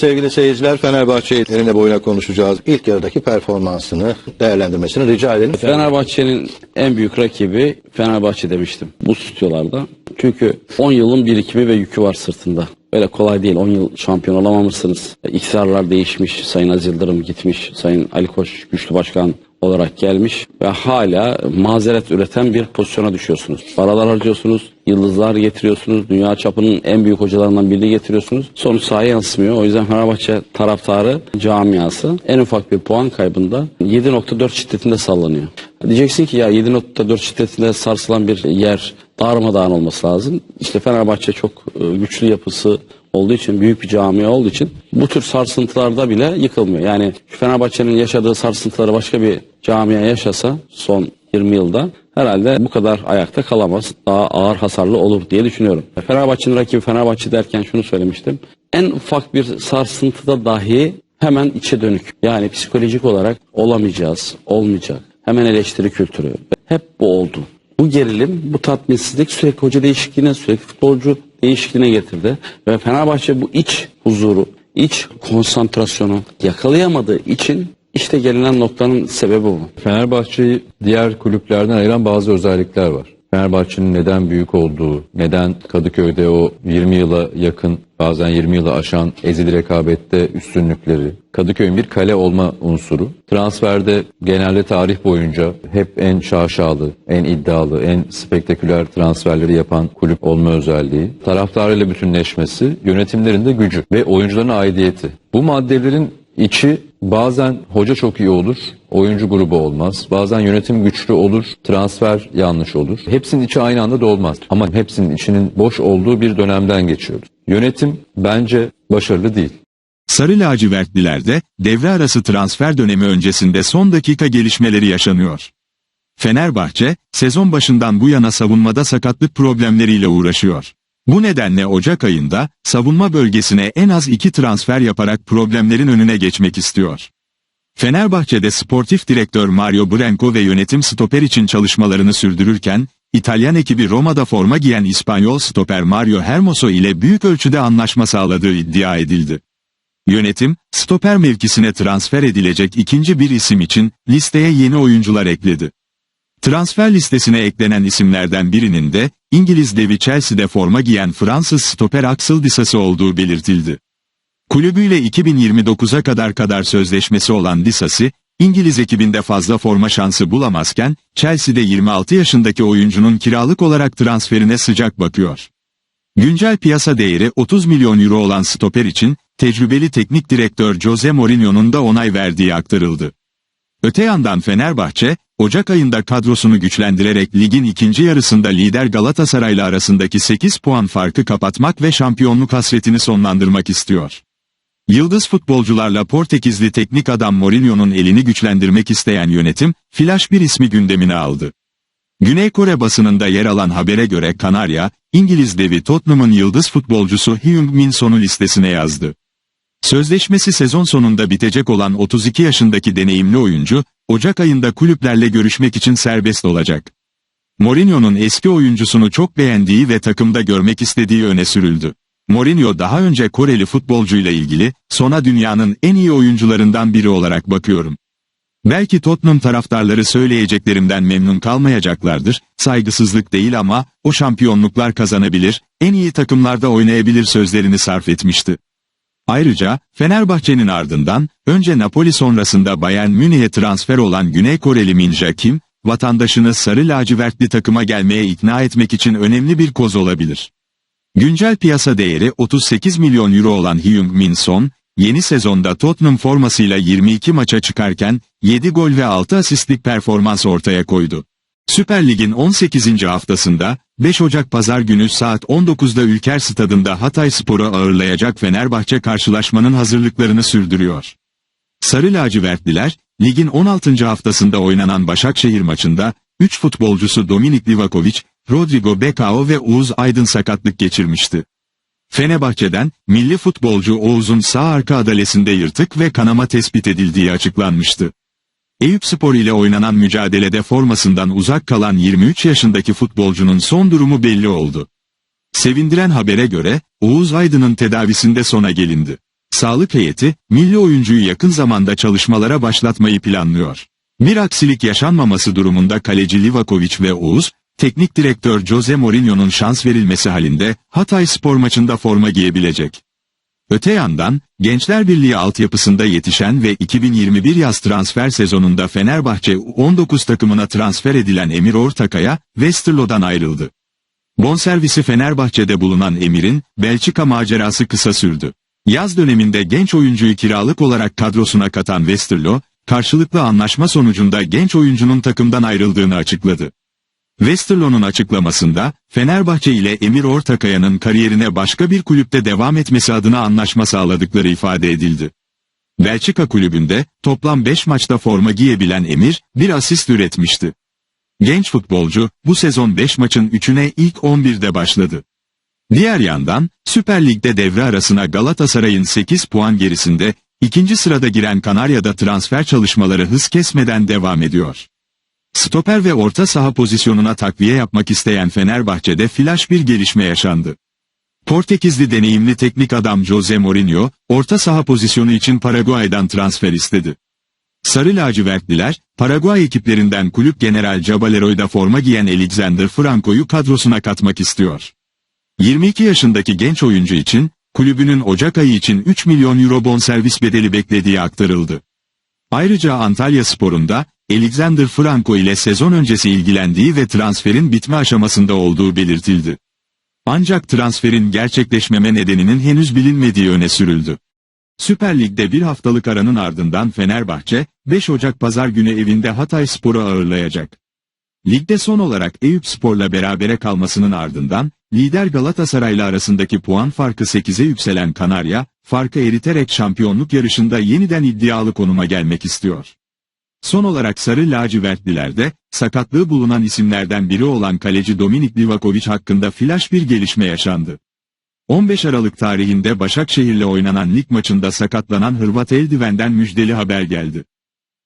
Sevgili seyirciler Fenerbahçe eline boyuna konuşacağız. İlk yarıdaki performansını değerlendirmesini rica edelim. Fenerbahçe'nin en büyük rakibi Fenerbahçe demiştim bu stüdyolarda. Çünkü 10 yılın birikimi ve yükü var sırtında. Öyle kolay değil. 10 yıl şampiyon olamamışsınız. İktidarlar değişmiş. Sayın Aziz Yıldırım gitmiş. Sayın Ali Koç güçlü başkan olarak gelmiş ve hala mazeret üreten bir pozisyona düşüyorsunuz. Paralar harcıyorsunuz, yıldızlar getiriyorsunuz, dünya çapının en büyük hocalarından birini getiriyorsunuz. Sonuç sahaya yansımıyor. O yüzden Fenerbahçe taraftarı, camiası en ufak bir puan kaybında 7.4 şiddetinde sallanıyor. Diyeceksin ki ya 7.4 şiddetinde sarsılan bir yer darmadağın olması lazım. İşte Fenerbahçe çok e, güçlü yapısı olduğu için, büyük bir camia olduğu için bu tür sarsıntılarda bile yıkılmıyor. Yani Fenerbahçe'nin yaşadığı sarsıntıları başka bir camia yaşasa son 20 yılda herhalde bu kadar ayakta kalamaz. Daha ağır hasarlı olur diye düşünüyorum. Fenerbahçe'nin rakibi Fenerbahçe derken şunu söylemiştim. En ufak bir sarsıntıda dahi hemen içe dönük. Yani psikolojik olarak olamayacağız, olmayacak. Hemen eleştiri kültürü. Hep bu oldu. Bu gerilim, bu tatminsizlik sürekli hoca değişikliğine, sürekli futbolcu değişikliğine getirdi. Ve Fenerbahçe bu iç huzuru, iç konsantrasyonu yakalayamadığı için işte gelinen noktanın sebebi bu. Fenerbahçe'yi diğer kulüplerden ayıran bazı özellikler var. Fenerbahçe'nin neden büyük olduğu, neden Kadıköy'de o 20 yıla yakın, bazen 20 yılı aşan ezili rekabette üstünlükleri, Kadıköy'ün bir kale olma unsuru, transferde genelde tarih boyunca hep en şaşalı, en iddialı, en spektaküler transferleri yapan kulüp olma özelliği, taraftarıyla bütünleşmesi, yönetimlerin de gücü ve oyuncuların aidiyeti. Bu maddelerin İçi bazen hoca çok iyi olur, oyuncu grubu olmaz. Bazen yönetim güçlü olur, transfer yanlış olur. Hepsinin içi aynı anda dolmaz. Ama hepsinin içinin boş olduğu bir dönemden geçiyoruz. Yönetim bence başarılı değil. Sarı lacivertlilerde devre arası transfer dönemi öncesinde son dakika gelişmeleri yaşanıyor. Fenerbahçe, sezon başından bu yana savunmada sakatlık problemleriyle uğraşıyor. Bu nedenle Ocak ayında savunma bölgesine en az iki transfer yaparak problemlerin önüne geçmek istiyor. Fenerbahçe'de sportif direktör Mario Branco ve yönetim stoper için çalışmalarını sürdürürken, İtalyan ekibi Roma'da forma giyen İspanyol stoper Mario Hermoso ile büyük ölçüde anlaşma sağladığı iddia edildi. Yönetim, stoper mevkisine transfer edilecek ikinci bir isim için listeye yeni oyuncular ekledi. Transfer listesine eklenen isimlerden birinin de İngiliz devi Chelsea'de forma giyen Fransız stoper Axel Disasi olduğu belirtildi. Kulübüyle 2029'a kadar kadar sözleşmesi olan Disasi, İngiliz ekibinde fazla forma şansı bulamazken, Chelsea'de 26 yaşındaki oyuncunun kiralık olarak transferine sıcak bakıyor. Güncel piyasa değeri 30 milyon euro olan stoper için, tecrübeli teknik direktör Jose Mourinho'nun da onay verdiği aktarıldı. Öte yandan Fenerbahçe, Ocak ayında kadrosunu güçlendirerek ligin ikinci yarısında lider Galatasaray'la arasındaki 8 puan farkı kapatmak ve şampiyonluk hasretini sonlandırmak istiyor. Yıldız futbolcularla Portekizli teknik adam Mourinho'nun elini güçlendirmek isteyen yönetim, flash bir ismi gündemine aldı. Güney Kore basınında yer alan habere göre Kanarya, İngiliz devi Tottenham'ın yıldız futbolcusu Heung-min Son'u listesine yazdı. Sözleşmesi sezon sonunda bitecek olan 32 yaşındaki deneyimli oyuncu, Ocak ayında kulüplerle görüşmek için serbest olacak. Mourinho'nun eski oyuncusunu çok beğendiği ve takımda görmek istediği öne sürüldü. Mourinho daha önce Koreli futbolcuyla ilgili, sona dünyanın en iyi oyuncularından biri olarak bakıyorum. Belki Tottenham taraftarları söyleyeceklerimden memnun kalmayacaklardır, saygısızlık değil ama, o şampiyonluklar kazanabilir, en iyi takımlarda oynayabilir sözlerini sarf etmişti. Ayrıca, Fenerbahçe'nin ardından, önce Napoli sonrasında Bayern Münih'e transfer olan Güney Koreli Min Jae Kim, vatandaşını sarı lacivertli takıma gelmeye ikna etmek için önemli bir koz olabilir. Güncel piyasa değeri 38 milyon euro olan Hyung Min Son, yeni sezonda Tottenham formasıyla 22 maça çıkarken, 7 gol ve 6 asistlik performans ortaya koydu. Süper Lig'in 18. haftasında, 5 Ocak Pazar günü saat 19'da Ülker Stadında Hatay Spor'u ağırlayacak Fenerbahçe karşılaşmanın hazırlıklarını sürdürüyor. Sarı lacivertliler, ligin 16. haftasında oynanan Başakşehir maçında, 3 futbolcusu Dominik Livakovic, Rodrigo Becao ve Oğuz Aydın sakatlık geçirmişti. Fenerbahçe'den, milli futbolcu Oğuz'un sağ arka adalesinde yırtık ve kanama tespit edildiği açıklanmıştı. Eyüpspor ile oynanan mücadelede formasından uzak kalan 23 yaşındaki futbolcunun son durumu belli oldu. Sevindiren habere göre, Oğuz Aydın'ın tedavisinde sona gelindi. sağlık heyeti, milli oyuncuyu yakın zamanda çalışmalara başlatmayı planlıyor. Bir aksilik yaşanmaması durumunda kaleci Livakovic ve Oğuz, teknik direktör Jose Mourinho'nun şans verilmesi halinde Hatay spor maçında forma giyebilecek. Öte yandan, Gençler Birliği altyapısında yetişen ve 2021 yaz transfer sezonunda Fenerbahçe 19 takımına transfer edilen Emir Ortakaya, Westerlo'dan ayrıldı. Bonservisi Fenerbahçe'de bulunan Emir'in, Belçika macerası kısa sürdü. Yaz döneminde genç oyuncuyu kiralık olarak kadrosuna katan Westerlo, karşılıklı anlaşma sonucunda genç oyuncunun takımdan ayrıldığını açıkladı. Westerlo'nun açıklamasında, Fenerbahçe ile Emir Ortakaya'nın kariyerine başka bir kulüpte devam etmesi adına anlaşma sağladıkları ifade edildi. Belçika kulübünde toplam 5 maçta forma giyebilen Emir, bir asist üretmişti. Genç futbolcu, bu sezon 5 maçın 3'üne ilk 11'de başladı. Diğer yandan, Süper Lig'de devre arasına Galatasaray'ın 8 puan gerisinde, ikinci sırada giren Kanarya'da transfer çalışmaları hız kesmeden devam ediyor. Stoper ve orta saha pozisyonuna takviye yapmak isteyen Fenerbahçe'de flash bir gelişme yaşandı. Portekizli deneyimli teknik adam Jose Mourinho, orta saha pozisyonu için Paraguay'dan transfer istedi. Sarı lacivertliler, Paraguay ekiplerinden kulüp General Cabalero'da forma giyen Alexander Franco'yu kadrosuna katmak istiyor. 22 yaşındaki genç oyuncu için, kulübünün Ocak ayı için 3 milyon euro bonservis bedeli beklediği aktarıldı. Ayrıca Antalya Spor'unda, Alexander Franco ile sezon öncesi ilgilendiği ve transferin bitme aşamasında olduğu belirtildi. Ancak transferin gerçekleşmeme nedeninin henüz bilinmediği öne sürüldü. Süper Lig'de bir haftalık aranın ardından Fenerbahçe, 5 Ocak Pazar günü evinde Hatay Spor'u ağırlayacak. Ligde son olarak Eyüp Spor'la berabere kalmasının ardından, lider Galatasaray'la arasındaki puan farkı 8'e yükselen Kanarya, farkı eriterek şampiyonluk yarışında yeniden iddialı konuma gelmek istiyor. Son olarak Sarı Lacivertlilerde, sakatlığı bulunan isimlerden biri olan kaleci Dominik Livakovic hakkında flash bir gelişme yaşandı. 15 Aralık tarihinde Başakşehir'le oynanan lig maçında sakatlanan Hırvat Eldiven'den müjdeli haber geldi.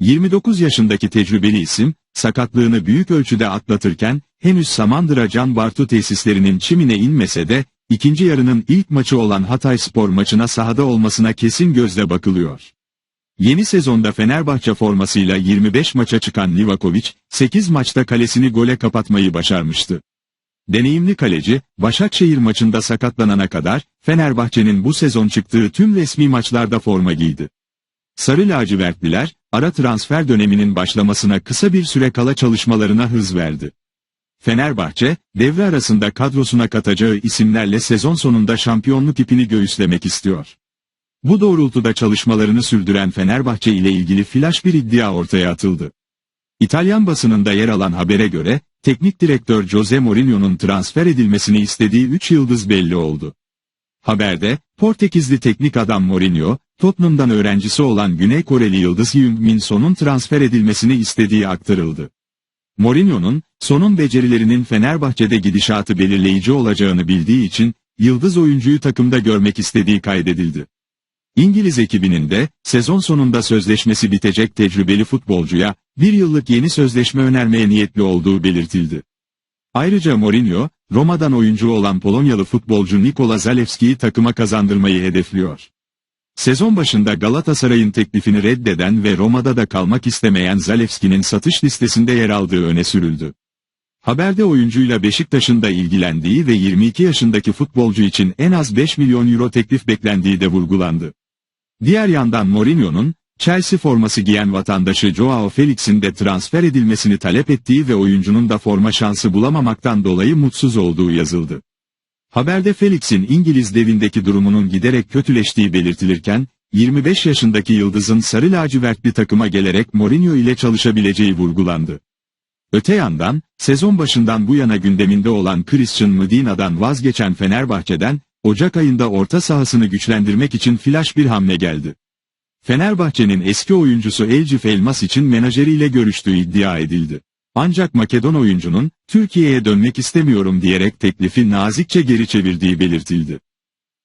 29 yaşındaki tecrübeli isim, sakatlığını büyük ölçüde atlatırken, henüz Samandıra Can Bartu tesislerinin çimine inmese de, ikinci yarının ilk maçı olan Hatay Spor maçına sahada olmasına kesin gözle bakılıyor. Yeni sezonda Fenerbahçe formasıyla 25 maça çıkan Livakovic, 8 maçta kalesini gole kapatmayı başarmıştı. Deneyimli kaleci, Başakşehir maçında sakatlanana kadar, Fenerbahçe'nin bu sezon çıktığı tüm resmi maçlarda forma giydi. Sarı lacivertliler, ara transfer döneminin başlamasına kısa bir süre kala çalışmalarına hız verdi. Fenerbahçe, devre arasında kadrosuna katacağı isimlerle sezon sonunda şampiyonluk ipini göğüslemek istiyor. Bu doğrultuda çalışmalarını sürdüren Fenerbahçe ile ilgili flash bir iddia ortaya atıldı. İtalyan basınında yer alan habere göre, teknik direktör Jose Mourinho'nun transfer edilmesini istediği 3 yıldız belli oldu. Haberde, Portekizli teknik adam Mourinho, Tottenham'dan öğrencisi olan Güney Koreli yıldız Heung Min Son'un transfer edilmesini istediği aktarıldı. Mourinho'nun, Son'un becerilerinin Fenerbahçe'de gidişatı belirleyici olacağını bildiği için, yıldız oyuncuyu takımda görmek istediği kaydedildi. İngiliz ekibinin de, sezon sonunda sözleşmesi bitecek tecrübeli futbolcuya, bir yıllık yeni sözleşme önermeye niyetli olduğu belirtildi. Ayrıca Mourinho, Roma'dan oyuncu olan Polonyalı futbolcu Nikola Zalewski'yi takıma kazandırmayı hedefliyor. Sezon başında Galatasaray'ın teklifini reddeden ve Roma'da da kalmak istemeyen Zalewski'nin satış listesinde yer aldığı öne sürüldü. Haberde oyuncuyla Beşiktaş'ın da ilgilendiği ve 22 yaşındaki futbolcu için en az 5 milyon euro teklif beklendiği de vurgulandı. Diğer yandan Mourinho'nun, Chelsea forması giyen vatandaşı Joao Felix'in de transfer edilmesini talep ettiği ve oyuncunun da forma şansı bulamamaktan dolayı mutsuz olduğu yazıldı. Haberde Felix'in İngiliz devindeki durumunun giderek kötüleştiği belirtilirken, 25 yaşındaki yıldızın sarı lacivertli takıma gelerek Mourinho ile çalışabileceği vurgulandı. Öte yandan, sezon başından bu yana gündeminde olan Christian Medina'dan vazgeçen Fenerbahçe'den, Ocak ayında orta sahasını güçlendirmek için flash bir hamle geldi. Fenerbahçe'nin eski oyuncusu Elcif Elmas için menajeriyle görüştüğü iddia edildi. Ancak Makedon oyuncunun, Türkiye'ye dönmek istemiyorum diyerek teklifi nazikçe geri çevirdiği belirtildi.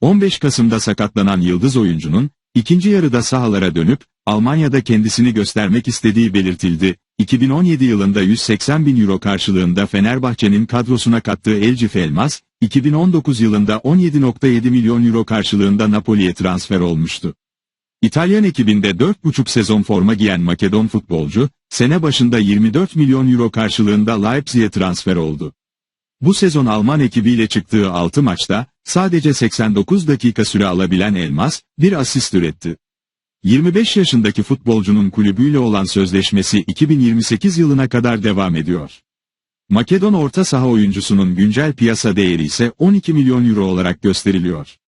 15 Kasım'da sakatlanan Yıldız oyuncunun, ikinci yarıda sahalara dönüp, Almanya'da kendisini göstermek istediği belirtildi. 2017 yılında 180 bin euro karşılığında Fenerbahçe'nin kadrosuna kattığı Elcif Elmas, 2019 yılında 17.7 milyon euro karşılığında Napoli'ye transfer olmuştu. İtalyan ekibinde 4,5 sezon forma giyen Makedon futbolcu, sene başında 24 milyon euro karşılığında Leipzig'e transfer oldu. Bu sezon Alman ekibiyle çıktığı 6 maçta, sadece 89 dakika süre alabilen Elmas, bir asist üretti. 25 yaşındaki futbolcunun kulübüyle olan sözleşmesi 2028 yılına kadar devam ediyor. Makedon orta saha oyuncusunun güncel piyasa değeri ise 12 milyon euro olarak gösteriliyor.